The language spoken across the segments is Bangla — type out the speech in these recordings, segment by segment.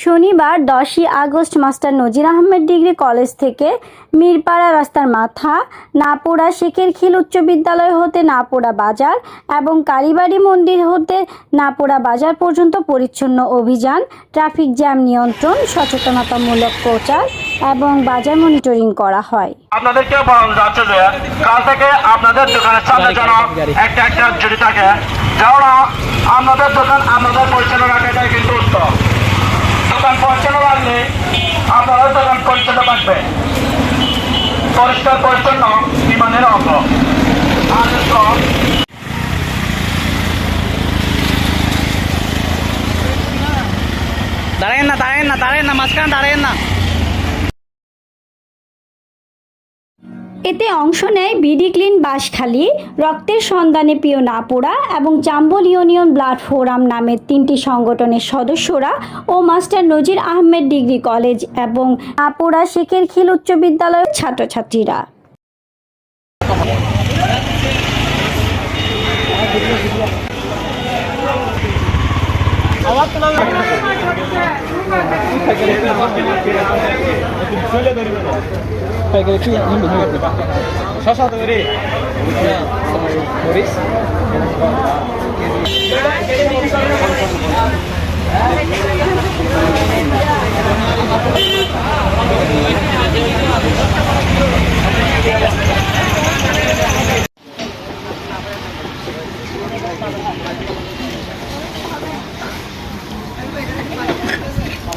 শনিবার দশই আগস্ট মাস্টার নজির আহমেদ ডিগ্রি কলেজ থেকে মিরপাড়া রাস্তার মাথা নাপুরা শেখের খিল উচ্চ বিদ্যালয় হতে নাপুরা বাজার এবং কালীবাড়ি মন্দির হতে নাপুরা বাজার পর্যন্ত পরিচ্ছন্ন অভিযান ট্রাফিক জ্যাম নিয়ন্ত্রণ সচেতনতামূলক প্রচার এবং বাজার মনিটরিং করা হয়। আপনাদেরকে বলানো যাচ্ছে যে কাল থেকে আপনাদের দোকানের সামনে যেন একটা একটা জুড়ি থাকে যেন আপনাদের দোকান আপনাদের পরিচ্ছন্ন রাখাটাই কিন্তু উত্তম দোকান পরিচ্ছন্ন রাখলে আপনাদের দোকান পরিচ্ছন্ন থাকবে পরিষ্কার পরিচ্ছন্ন বিমানের অঙ্গ আর হচ্ছে দাঁড়ায়েন না দাঁড়ায়েন না দাঁড়ায়েন না মাঝখানে দাঁড়ায়েন এতে অংশ নেয় বিডি ক্লিন বাঁশখালী, রক্তের সন্ধানে পিও নাপোড়া এবং চাম্বল ইউনিয়ন ব্লাড ফোরাম নামের তিনটি সংগঠনের সদস্যরা ও মাস্টার নজির আহমেদ ডিগ্রি কলেজ এবং নাপোড়া শেখের খিল উচ্চ বিদ্যালয়ের ছাত্রছাত্রীরা। পাইকারি একটু নিম্বু শশা তো রে মরিচ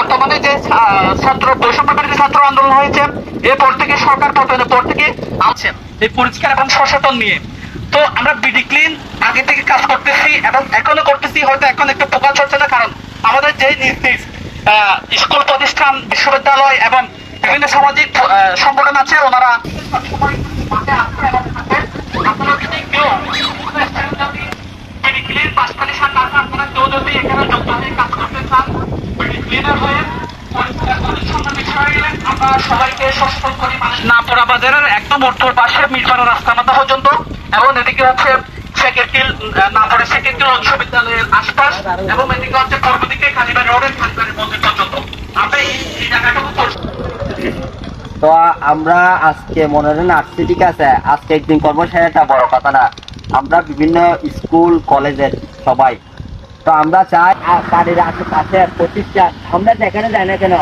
বর্তমানে যে ছাত্র বৈষম্য ছাত্র আন্দোলন হয়েছে এরপর থেকে সরকার পতনের পর থেকে আছেন এই পরিষ্কার এবং সচেতন নিয়ে। তো আমরা বিডি ক্লিন আগে থেকে কাজ করতেছি এবং এখনও করতেছি হয়তো এখন একটু প্রকাশ হচ্ছে না কারণ আমাদের যে আহ, স্কুল প্রতিষ্ঠান বিশ্ববিদ্যালয় এবং বিভিন্ন সামাজিক সংগঠন আছে ওনারা আমরা মাথা পর্যন্ত এবং এদিকে হচ্ছে আশপাশ এবং এদিকে হচ্ছে আমরা এই তো আমরা আজকে মনে হয় আসছি ঠিক আছে, আজকে একদিন করব সেটা বড় কথা না। আমরা বিভিন্ন স্কুল, কলেজের সবাই তো আমরা চাই বাড়ির আশেপাশে প্রতিষ্ঠান আমরা যেখানে যাই না কেন?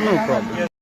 No problem